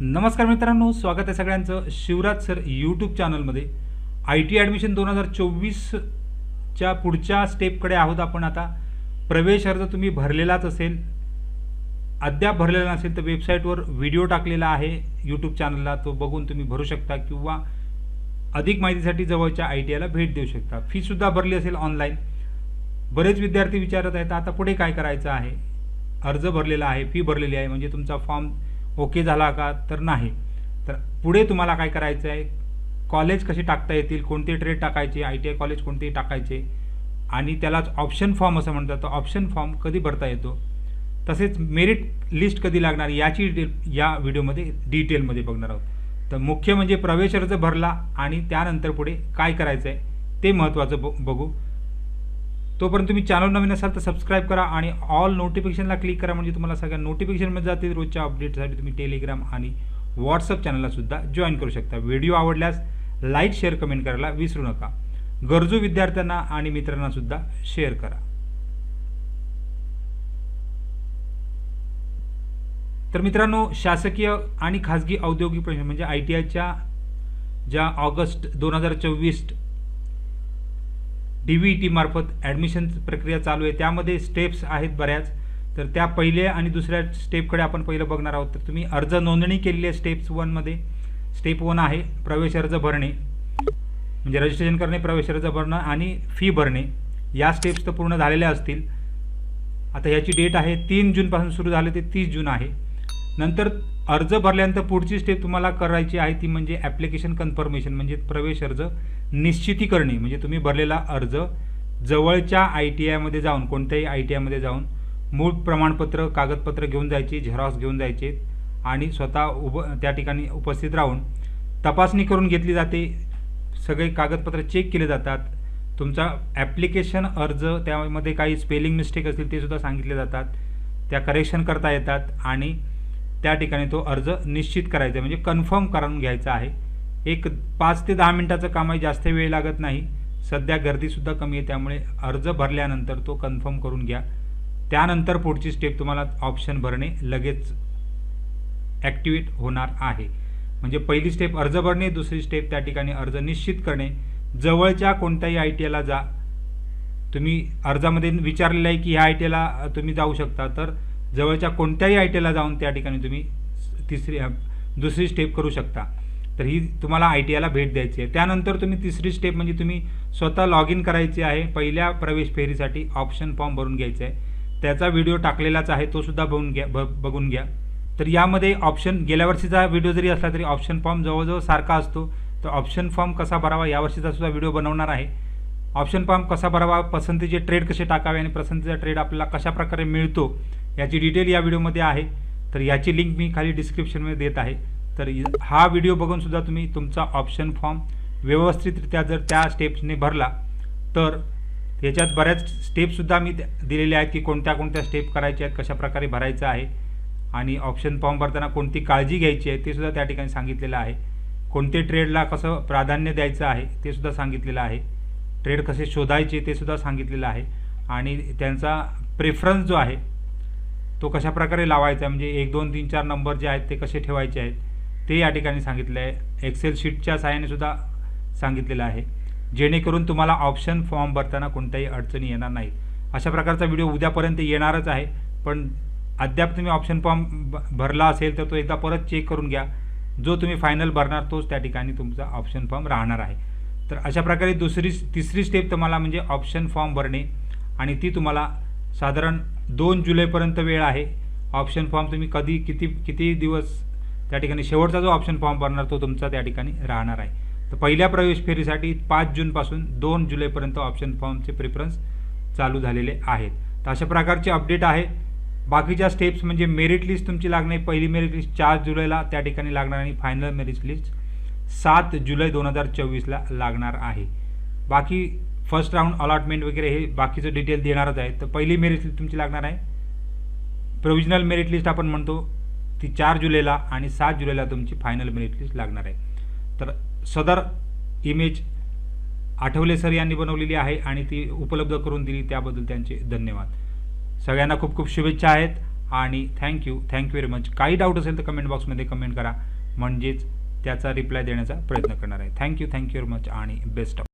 नमस्कार मित्रांनो स्वागत आहे सगळ्यांचं शिवराज सर यूट्यूब चॅनलमध्ये आय टी ॲडमिशन दोन हजार चोवीसच्या पुढच्या स्टेपकडे आहोत आपण आता. प्रवेश अर्ज तुम्ही भरलेलाच असेल. अद्याप भरलेला नसेल तर वेबसाईटवर व्हिडिओ टाकलेला आहे यूट्यूब चॅनलला तो बघून तुम्ही भरू शकता किंवा अधिक माहितीसाठी जवळच्या आय टी आयला भेट देऊ शकता. फीसुद्धा भरली असेल ऑनलाईन बरेच विद्यार्थी विचारत आहेत आता पुढे काय करायचं आहे? अर्ज भरलेला आहे फी भरलेली आहे. म्हणजे तुमचा फॉर्म ओके झाला का? तर नाही. तर पुढे तुम्हाला काय करायचं आहे कॉलेज कसे टाकता येतील? कोणते ट्रेड टाकायचे? आय टी आय कॉलेज कोणते टाकायचे? आणि त्यालाच ऑप्शन फॉर्म असं म्हणतात. तर ऑप्शन फॉर्म कधी भरता येतो? तसेच मेरिट लिस्ट कधी लागणार? याची डिटेल या व्हिडिओमध्ये डिटेलमध्ये बघणार आहोत. तर मुख्य म्हणजे प्रवेश अर्ज भरला आणि त्यानंतर पुढे काय करायचं आहे ते महत्त्वाचं ब बघू. तोपर्यंत तुम्ही चॅनल नवीन असाल तर सबस्क्राईब करा आणि ऑल नोटिफिकेशनला क्लिक करा म्हणजे तुम्हाला सगळ्या नोटिफिकेशनमध्ये जातील रोजच्या अपडेटसाठी तुम्ही टेलिग्राम आणि व्हॉट्सअप चॅनललासुद्धा जॉईन करू शकता. व्हिडिओ आवडल्यास लाईक शेअर कमेंट करायला विसरू नका. गरजू विद्यार्थ्यांना आणि मित्रांनासुद्धा शेअर करा. तर मित्रांनो शासकीय आणि खाजगी औद्योगिक प्रशिक्षण म्हणजे आय टी आयच्या ज्या ऑगस्ट दोन हजार चोवीस डी व्ही ई टीमार्फत ॲडमिशन प्रक्रिया चालू आहे. त्यामध्ये स्टेप्स आहेत बऱ्याच. तर त्या पहिल्या आणि दुसऱ्या स्टेपकडे आपण पहिलं बघणार आहोत. तर तुम्ही अर्ज नोंदणी केलेली आहे स्टेप्स वनमध्ये स्टेप वन आहे प्रवेश अर्ज भरणे. म्हणजे रजिस्ट्रेशन करणे प्रवेश अर्ज भरणं आणि फी भरणे. या स्टेप्स तर पूर्ण झालेल्या असतील. आता ह्याची डेट आहे तीन जूनपासून सुरू झाले ते तीस जून आहे. नंतर अर्ज भरल्यानंतर पुढची स्टेप तुम्हाला करायची आहे ती म्हणजे ॲप्लिकेशन कन्फर्मेशन म्हणजे प्रवेश अर्ज निश्चिती करणे म्हणजे तुम्ही भरलेला अर्ज जवळच्या आय टी आयमध्ये जाऊन कोणत्याही आय टी आयमध्ये जाऊन मूळ प्रमाणपत्र कागदपत्र घेऊन जायची झेरॉक्स घेऊन जायचे आणि स्वतः उभ त्या ठिकाणी उपस्थित राहून तपासणी करून घेतली जाते. सगळे कागदपत्र चेक केले जातात. तुमचा ॲप्लिकेशन अर्ज त्यामध्ये काही स्पेलिंग मिस्टेक असतील ते सुद्धा सांगितले जातात. त्या करेक्शन करता येतात आणि त्या ठिकाणी तो अर्ज निश्चित करायचा आहे. म्हणजे कन्फर्म करून घ्यायचा आहे. एक पाच ते दहा मिनटाचं काम आहे जास्त वेळ लागत नाही. सध्या गर्दीसुद्धा कमी आहे त्यामुळे अर्ज भरल्यानंतर तो कन्फर्म करून घ्या. त्यानंतर पुढची स्टेप तुम्हाला ऑप्शन भरणे लगेच ॲक्टिवेट होणार आहे. म्हणजे पहिली स्टेप अर्ज भरणे दुसरी स्टेप त्या ठिकाणी अर्ज निश्चित करणे. जवळच्या कोणत्याही आय टी आयला जा. तुम्ही अर्जामध्ये विचारलेलं आहे की ह्या आय टी आयला तुम्ही जाऊ शकता. तर जवळच्या कोणत्याही आय टी जाऊन त्या ठिकाणी तुम्ही तिसरी दुसरी स्टेप करू शकता. तर ही तुम्हाला आय टी आयला भेट द्यायची आहे. त्यानंतर तुम्ही तिसरी स्टेप म्हणजे तुम्ही स्वतः लॉग इन करायची आहे. पहिल्या प्रवेश फेरीसाठी ऑप्शन फॉर्म भरून घ्यायचा आहे. त्याचा व्हिडिओ टाकलेलाच आहे. तो सुद्धा बघून घ्या ब बघून घ्या. तर यामध्ये ऑप्शन गेल्या वर्षीचा व्हिडिओ जरी असला तरी ऑप्शन फॉर्म जवळजवळ सारखा असतो. तर ऑप्शन फॉर्म कसा भरावा यावर्षीचा सुद्धा व्हिडिओ बनवणार आहे. ऑप्शन फॉर्म कसा भरावा पसंतीचे ट्रेड कसे टाकावे आणि पसंतीचा ट्रेड आपल्याला कशा प्रकारे मिळतो याची डिटेल या व्हिडिओमध्ये आहे. तर याची लिंक मी खाली डिस्क्रिप्शनमध्ये देत आहे. तर हा व्हिडिओ बघूनसुद्धा तुम्ही तुमचा ऑप्शन फॉर्म व्यवस्थितरित्या जर त्या स्टेप्सने भरला तर याच्यात बऱ्याच स्टेपसुद्धा मी दिलेल्या आहेत की कोणत्या कोणत्या स्टेप करायच्या आहेत कशाप्रकारे भरायचं आहे. आणि ऑप्शन फॉर्म भरताना कोणती काळजी घ्यायची आहे ते सुद्धा त्या ठिकाणी सांगितलेलं आहे. कोणते ट्रेडला कसं प्राधान्य द्यायचं आहे ते सुद्धा सांगितलेलं आहे. ट्रेड कसे शोधायचे ते सुद्धा सांगितलेलं आहे. आणि त्यांचा प्रेफरन्स जो आहे तो कशा प्रकारे लावायचा आहे? म्हणजे एक दोन तीन चार नंबर जे आहेत ते कसे ठेवायचे आहेत? ते या ठिकाणी सांगितलं आहे. एक्सेल शीटच्या सहाय्याने सुद्धा सांगितलेलं आहे. जेणेकरून तुम्हाला ऑप्शन फॉर्म भरताना कोणत्याही अडचणी येणार नाहीत. अशा प्रकारचा व्हिडिओ उद्यापर्यंत येणारच आहे. पण अद्याप तुम्ही ऑप्शन फॉर्म भरला असेल तर तो एकदा परत चेक करून घ्या. जो तुम्ही फायनल भरणार तोच त्या ठिकाणी तुमचा ऑप्शन फॉर्म राहणार आहे. तर अशा प्रकारे दुसरी तिसरी स्टेप तुम्हाला म्हणजे ऑप्शन फॉर्म भरणे आणि ती तुम्हाला साधारण दोन जुलैपर्यंत वेळ आहे. ऑप्शन फॉर्म तुम्ही कधी किती किती दिवस त्या ठिकाणी शेवटचा जो ऑप्शन फॉर्म भरणार तो तुमचा त्या ठिकाणी राहणार आहे. तर पहिल्या प्रवेश फेरीसाठी पाच जूनपासून दोन जुलैपर्यंत ऑप्शन फॉर्मचे प्रिफरन्स चालू झालेले आहेत. तर अशा प्रकारचे अपडेट आहे. बाकीच्या स्टेप्स म्हणजे मेरिट लिस्ट तुमची लागणे पहिली मेरिट लिस्ट चार जुलैला त्या ठिकाणी लागणार आणि फायनल मेरिट लिस्ट सात जुलै दोन हजार चोवीसला लागणार आहे. बाकी फर्स्ट राऊंड अलॉटमेंट वगैरे हे बाकीचं डिटेल देणारच आहे. तर पहिली मेरिट लिस्ट तुमची लागणार आहे. प्रोविजनल मेरिट लिस्ट आपण म्हणतो ती चार जुलैला आणि सात जुलैला तुमची फायनल मेरिट लिस्ट लागणार आहे. तर सदर इमेज आठवले सर यांनी बनवलेली आहे आणि ती उपलब्ध करून दिली त्याबद्दल त्यांचे धन्यवाद. सगळ्यांना खूप खूप शुभेच्छा आहेत आणि thank you thank you very much काही डाऊट असेल तर कमेंट बॉक्समध्ये कमेंट करा. म्हणजेच त्याचा रिप्लाय देण्याचा प्रयत्न करणार आहे. Thank you thank you very much आणि बेस्ट ऑफ